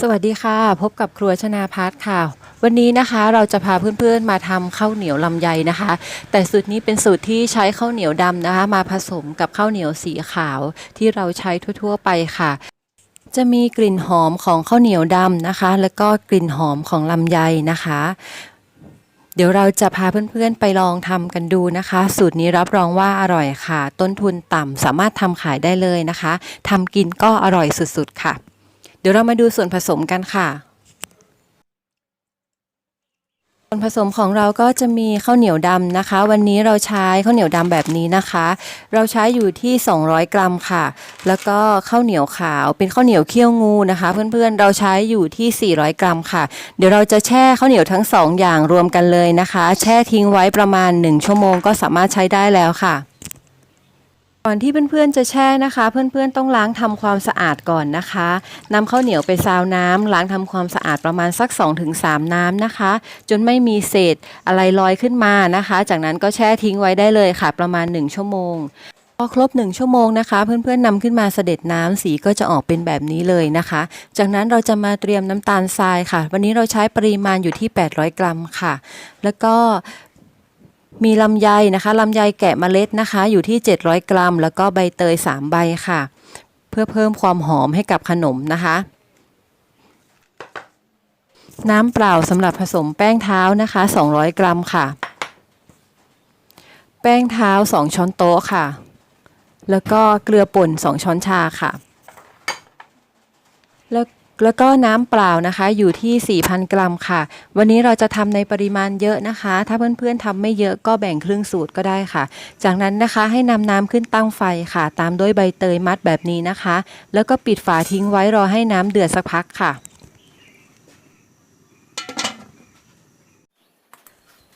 สวัสดีค่ะ พบกับครัวชนาพัฒน์ค่ะ วันนี้นะคะเราจะพาเพื่อนๆมาทำข้าวเหนียวลำไยนะคะ แต่สูตรนี้เป็นสูตรที่ใช้ข้าวเหนียวดำนะคะ มาผสมกับข้าวเหนียวสีขาวที่เราใช้ทั่วๆไปค่ะ จะมีกลิ่นหอมของข้าวเหนียวดำนะคะ แล้วก็กลิ่นหอมของลำไยนะคะ เดี๋ยวเราจะพาเพื่อนๆไปลองทำกันดูนะคะ สูตรนี้รับรองว่าอร่อยค่ะ ต้นทุนต่ำสามารถทำขายได้เลยนะคะทำกินก็อร่อยสุดๆค่ะ ดี๋ยวเรามาดูส่วนผสมกันค่ะ ส่วนผสมของเราก็จะมีข้าวเหนียวดำนะคะ วันนี้เราใช้ข้าวเหนียวดำแบบนี้นะคะ เราใช้อยู่ที่ 200 กรัมค่ะ แล้วก็ข้าวเหนียวขาวเป็นข้าวเหนียวเคี่ยวงูนะคะ เพื่อนๆเราใช้อยู่ที่ 400 กรัมค่ะ เดี๋ยวเราจะแช่ข้าวเหนียวทั้งสองอย่างรวมกันเลยนะคะ แช่ทิ้งไว้ประมาณ 1 ชั่วโมงก็สามารถใช้ได้แล้วค่ะ ก่อนที่เพื่อนๆจะแช่นะคะ เพื่อนๆต้องล้างทำความสะอาดก่อนนะคะนำข้าวเหนียวไปซาวน้ำล้างทำความสะอาดประมาณสัก 2-3 น้ำนะคะ จนไม่มีเศษอะไรลอยขึ้นมานะคะ จากนั้นก็แช่ทิ้งไว้ได้เลยค่ะ ประมาณ 1 ชั่วโมงพอครบ 1 ชั่วโมงนะคะ เพื่อนๆนำขึ้นมาเสด็จน้ำสีก็จะออกเป็นแบบนี้เลยนะคะ จากนั้นเราจะมาเตรียมน้ำตาลทรายค่ะ วันนี้เราใช้ปริมาณอยู่ที่ 800 กรัมค่ะ แล้วก็ มีลำไยนะคะลำไยแกะเมล็ดนะคะ อยู่ที่ 700 กรัม แล้วก็ใบเตย 3 ใบค่ะ เพื่อเพิ่มความหอมให้กับขนมนะคะ น้ำเปล่าสำหรับผสมแป้งเท้านะคะ 200 กรัมค่ะ แป้งเท้า 2 ช้อนโต๊ะค่ะ แล้วก็เกลือป่น 2 ช้อนชาค่ะ แล้ว แล้วก็น้ำเปล่านะคะอยู่ที่ 4,000 กรัมค่ะ วันนี้เราจะทำในปริมาณเยอะนะคะ ถ้าเพื่อนๆทำไม่เยอะก็แบ่งครึ่งสูตรก็ได้ค่ะ จากนั้นนะคะให้นำน้ำขึ้นตั้งไฟค่ะ ตามด้วยใบเตยมัดแบบนี้นะคะ แล้วก็ปิดฝาทิ้งไว้รอให้น้ำเดือดสักพักค่ะ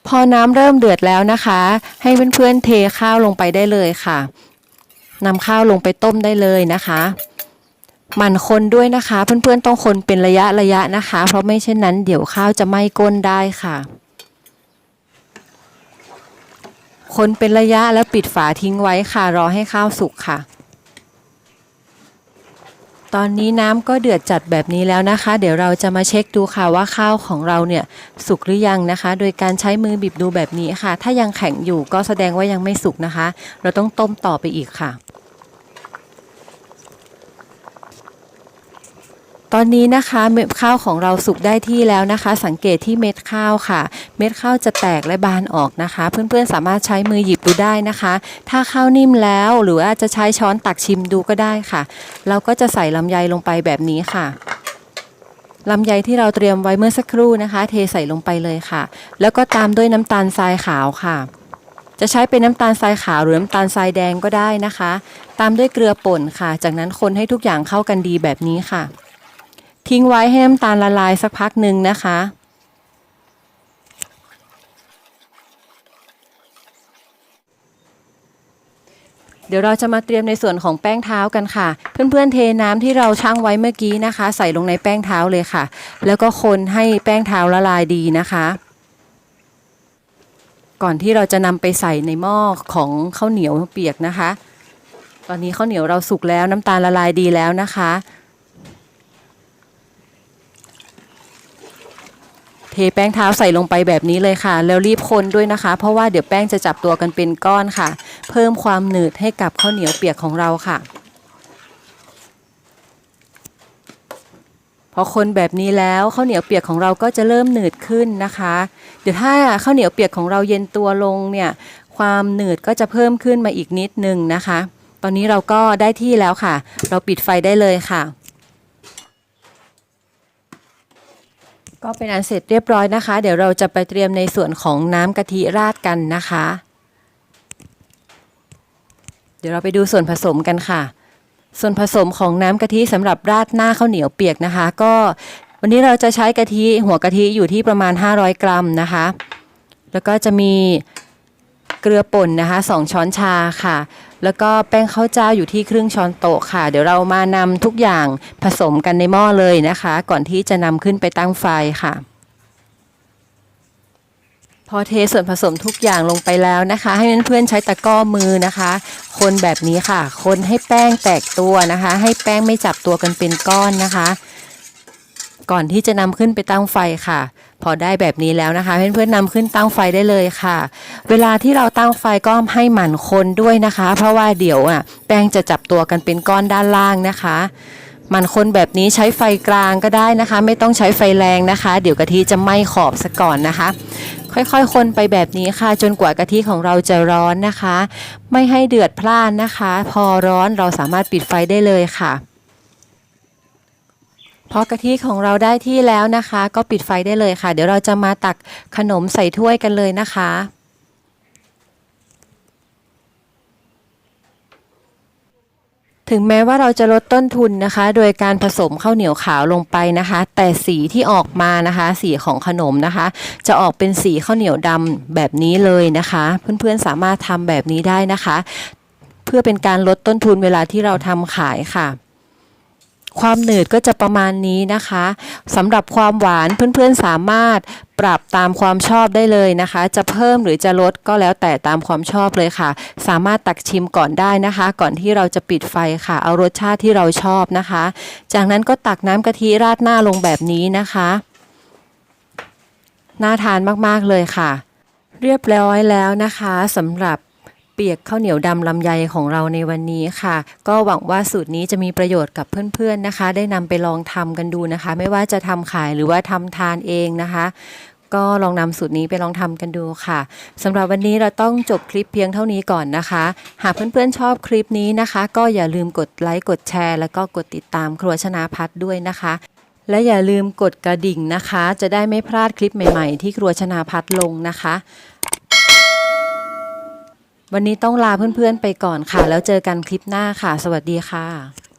พอน้ำเริ่มเดือดแล้วนะคะ ให้เพื่อนๆเทข้าวลงไปได้เลยค่ะนำข้าวลงไปต้มได้เลยนะคะ หมั่นคนด้วยนะคะ เพื่อนๆต้องคนเป็นระยะระยะนะคะ เพราะไม่เช่นนั้นเดี๋ยวข้าวจะไหม้ก้นได้ค่ะ คนเป็นระยะแล้วปิดฝาทิ้งไว้ค่ะ รอให้ข้าวสุกค่ะ ตอนนี้น้ำก็เดือดจัดแบบนี้แล้วนะคะ เดี๋ยวเราจะมาเช็คดูค่ะว่าข้าวของเราเนี่ยสุกหรือยังนะคะ โดยการใช้มือบีบดูแบบนี้ค่ะ ถ้ายังแข็งอยู่ก็แสดงว่ายังไม่สุกนะคะ เราต้องต้มต่อไปอีกค่ะ ตอนนี้นะคะเม็ดข้าวของเราสุกได้ที่แล้วนะคะ สังเกตที่เม็ดข้าวค่ะ เม็ดข้าวจะแตกและบานออกนะคะ เพื่อนๆสามารถใช้มือหยิบดูได้นะคะ ถ้าข้าวนิ่มแล้วหรือว่าจะใช้ช้อนตักชิมดูก็ได้ค่ะ เราก็จะใส่ลำไยลงไปแบบนี้ค่ะลำไยที่เราเตรียมไว้เมื่อสักครู่นะคะ เทใส่ลงไปเลยค่ะ แล้วก็ตามด้วยน้ำตาลทรายขาวค่ะ จะใช้เป็นน้ำตาลทรายขาวหรือน้ำตาลทรายแดงก็ได้นะคะ ตามด้วยเกลือป่นค่ะ จากนั้นคนให้ทุกอย่างเข้ากันดีแบบนี้ค่ะ ทิ้งไว้ให้น้ำตาลละลายสักพักหนึ่งนะคะ เดี๋ยวเราจะมาเตรียมในส่วนของแป้งเท้ากันค่ะ เพื่อนๆเทน้ำที่เราชั่งไว้เมื่อกี้นะคะ ใส่ลงในแป้งเท้าเลยค่ะ แล้วก็คนให้แป้งเท้าละลายดีนะคะ ก่อนที่เราจะนำไปใส่ในหม้อของข้าวเหนียวเปียกนะคะ ตอนนี้ข้าวเหนียวเราสุกแล้วน้ำตาลละลายดีแล้วนะคะ เท แป้งเท้าใส่ลงไปแบบนี้เลยค่ะ แล้วรีบคนด้วยนะคะ เพราะว่าเดี๋ยวแป้งจะจับตัวกันเป็นก้อนค่ะ เพิ่มความหนืดให้กับข้าวเหนียวเปียกของเราค่ะ พอคนแบบนี้แล้วข้าวเหนียวเปียกของเราก็จะเริ่มหนืดขึ้นนะคะ เดี๋ยวถ้าข้าวเหนียวเปียกของเราเย็นตัวลงเนี่ยความหนืดก็จะเพิ่มขึ้นมาอีกนิดนึงนะคะ ตอนนี้เราก็ได้ที่แล้วค่ะ เราปิดไฟได้เลยค่ะ ก็เป็นอันเสร็จเรียบร้อยนะคะ เดี๋ยวเราจะไปเตรียมในส่วนของน้ำกะทิราดกันนะคะ เดี๋ยวเราไปดูส่วนผสมกันค่ะ ส่วนผสมของน้ำกะทิสำหรับราดหน้าข้าวเหนียวเปียกนะคะ ก็วันนี้เราจะใช้กะทิหัวกะทิอยู่ที่ประมาณ 500 กรัมนะคะ แล้วก็จะมี เกลือป่นนะคะ 2 ช้อนชาค่ะ แล้วก็แป้งข้าวเจ้าอยู่ที่ครึ่งช้อนโต๊ะค่ะ เดี๋ยวเรามานำทุกอย่างผสมกันในหม้อเลยนะคะ ก่อนที่จะนำขึ้นไปตั้งไฟค่ะ พอเทส่วนผสมทุกอย่างลงไปแล้วนะคะ ให้เพื่อนๆใช้ตะกร้อมือนะคะ คนแบบนี้ค่ะ คนให้แป้งแตกตัวนะคะ ให้แป้งไม่จับตัวกันเป็นก้อนนะคะ ก่อนที่จะนำขึ้นไปตั้งไฟค่ะ พอได้แบบนี้แล้วนะคะเพื่อนๆนำขึ้นตั้งไฟได้เลยค่ะ เวลาที่เราตั้งไฟก็ให้หมั่นคนด้วยนะคะ เพราะว่าเดี๋ยวอะแป้งจะจับตัวกันเป็นก้อนด้านล่างนะคะหมันคนแบบนี้ใช้ไฟกลางก็ได้นะคะ ไม่ต้องใช้ไฟแรงนะคะ เดี๋ยวกะทิจะไหม้ขอบซะก่อนนะคะ ค่อยๆ คนไปแบบนี้ค่ะ จนกว่ากะทิของเราจะร้อนนะคะ ไม่ให้เดือดพล่านนะคะ พอร้อนเราสามารถปิดไฟได้เลยค่ะ พอกะทิของเราได้ที่แล้วนะคะ ก็ปิดไฟได้เลยค่ะ เดี๋ยวเราจะมาตักขนมใส่ถ้วยกันเลยนะคะ ถึงแม้ว่าเราจะลดต้นทุนนะคะ โดยการผสมข้าวเหนียวขาวลงไปนะคะ แต่สีที่ออกมานะคะ สีของขนมนะคะ จะออกเป็นสีข้าวเหนียวดำแบบนี้เลยนะคะ เพื่อนๆสามารถทำแบบนี้ได้นะคะ เพื่อเป็นการลดต้นทุนเวลาที่เราทำขายค่ะ ความหนืดก็จะประมาณนี้นะคะสำหรับความหวานเพื่อนๆสามารถปรับตามความชอบได้เลยนะคะ จะเพิ่มหรือจะลดก็แล้วแต่ตามความชอบเลยค่ะ สามารถตักชิมก่อนได้นะคะ ก่อนที่เราจะปิดไฟค่ะ เอารสชาติที่เราชอบนะคะ จากนั้นก็ตักน้ำกะทิราดหน้าลงแบบนี้นะคะน่าทานมากๆเลยค่ะ เรียบร้อยแล้วนะคะสำหรับ ปียกข้าวเหนียวดำลำไยของเราในวันนี้ค่ะ ก็หวังว่าสูตรนี้จะมีประโยชน์กับเพื่อนๆนะคะ ได้นำไปลองทำกันดูนะคะ ไม่ว่าจะทำขายหรือว่าทำทานเองนะคะก็ลองนำสูตรนี้ไปลองทำกันดูค่ะสำหรับวันนี้เราต้องจบคลิปเพียงเท่านี้ก่อนนะคะ หากเพื่อนๆชอบคลิปนี้นะคะ ก็อย่าลืมกดไลค์กดแชร์ แล้วก็กดติดตามครัวชนาพัฒด้วยนะคะ และอย่าลืมกดกระดิ่งนะคะ จะได้ไม่พลาดคลิปใหม่ๆ ที่ครัวชนาพัฒลงนะคะ วันนี้ต้องลาเพื่อนๆไปก่อนค่ะ แล้วเจอกันคลิปหน้าค่ะ สวัสดีค่ะ